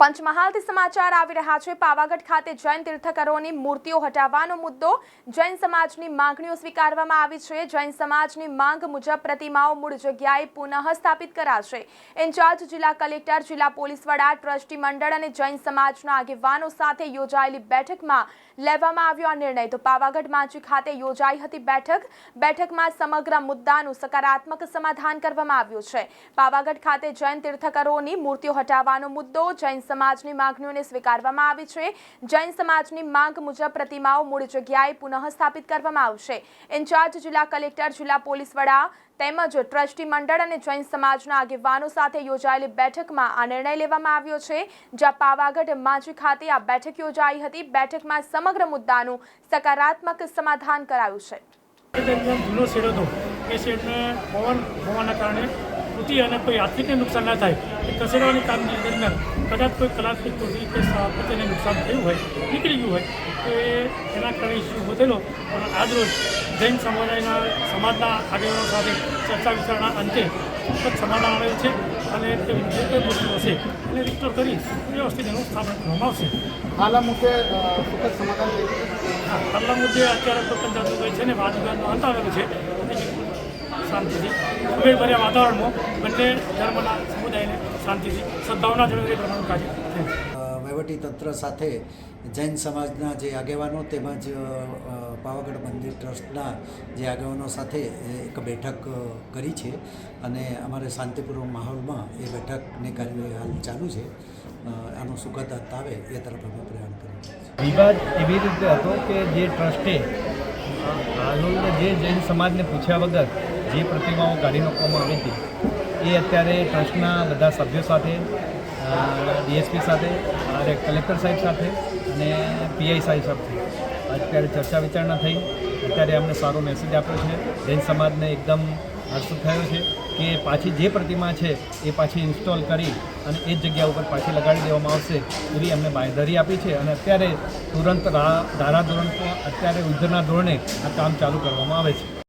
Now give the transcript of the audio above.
પંચમહાલથી સમાચાર આવી રહ્યા છે. પાવાગઢ ખાતે જૈન તીર્થકરોની મૂર્તિઓ હટાવવાનો મુદ્દો જૈન સમાજની માંગણીઓ સ્વીકારવામાં આવી છે. જૈન સમાજની માંગ મુજબ પ્રતિમાઓ મૂળ જગ્યાએ પુનઃ સ્થાપિત કરાશે. ઇન્ચાર્જ જિલ્લા કલેક્ટર, જિલ્લા પોલીસ વડા, ટ્રસ્ટી મંડળ અને જૈન સમાજના આગેવાનો સાથે યોજાયેલી બેઠકમાં લેવામાં આવ્યો આ નિર્ણય. તો પાવાગઢ માંચી ખાતે યોજાઈ હતી બેઠક. બેઠકમાં સમગ્ર મુદ્દાનું સકારાત્મક સમાધાન કરવામાં આવ્યું છે. પાવાગઢ ખાતે જૈન તીર્થકરોની મૂર્તિઓ હટાવવાનો મુદ્દો જૈન સમાજની માંગણીઓને સ્વીકારવામાં આવી છે. જૈન સમાજની માંગ મુજબ પ્રતિમાઓ મૂળ જગ્યાએ પુનઃ સ્થાપિત કરવામાં આવશે. ઇન્ચાર્જ જિલ્લા કલેક્ટર, જિલ્લા પોલીસ વડા તેમજ ટ્રસ્ટી મંડળ અને જૈન સમાજના આગેવાનો સાથે યોજાયેલી બેઠકમાં આ નિર્ણય લેવામાં આવ્યો છે. જ્યાં પાવાગઢ માંજી ખાતે આ બેઠક યોજાઈ હતી. બેઠકમાં સમગ્ર મુદ્દાનું સકારાત્મક સમાધાન કરાયું છે. જૂનો શેડ હતો એ શેડને પવન હોવાના કારણે તૂટી અને કોઈ આર્થિકને નુકસાન ના થાય એ ખસેડવાની કામગીરી દરમિયાન કદાચ કોઈ કલાત્મક તૂટી કે સ્થાપત્યને નુકસાન થયું હોય નીકળી ગયું હોય તો એ એના કારણે ઇસ્યુ થયેલો પણ આજરોજ જૈન સમુદાયના સમાજના આગેવાનો સાથે ચર્ચા વિચારણા અંતે સમાધાન આવેલ છે અને તે વસ્તુ હશે એને રિસ્ટોર કરી વ્યવસ્થિત એનું સ્થાપન કરવામાં આવશે. હાલ મુદ્દે સુખદ સમાધાન હાલના મુદ્દે અત્યારે તો પંચાયત છે ને વાદ વિવાદમાં અંત આવેલો છે. શાંતિથી. ઉમેદભર્યા વાતાવરણમાં બંને ધર્મના સમુદાયને શાંતિથી સદભાવના જળવાઈ પ્રમાણનું કાર્ય વહીવટી તંત્ર સાથે જૈન સમાજના જે આગેવાનો તેમજ પાવાગઢ મંદિર ટ્રસ્ટના જે આગેવાનો સાથે એક બેઠક કરી છે અને અમારે શાંતિપૂર્વક માહોલમાં એ બેઠકની કાર્યવાહી હાલ ચાલુ છે. આનો સુખદ અંત આવે એ તરફ અમે પ્રયાણ કરી વિવાદ એવી રીતે હતો કે જે ટ્રસ્ટે જે જૈન સમાજને પૂછ્યા વગર જે પ્રતિમાઓ કાઢી નાખવામાં આવી હતી, એ અત્યારે ટ્રસ્ટના બધા સભ્યો સાથે ડીએસપી સાથે કલેક્ટર સાહેબ સાથે અને પીઆઈ સાહેબ સાથે. અત્યારે ચર્ચા વિચારણા થઈ, અત્યારે અમને સારો મેસેજ આપ્યો છે. જૈન સમાજને એકદમ હર્ષ થયો છે કે પાછી જે પ્રતિમા છે, એ પાછી ઇન્સ્ટોલ કરી અને એ જ જગ્યા ઉપર પાછી લગાડી દેવામાં આવશે એવી અમને બાંયધરી આપી છે. અને અત્યારે તુરંત ધારાધોરણ અત્યારે યુદ્ધના ધોરણે આ કામ ચાલુ કરવામાં આવે છે.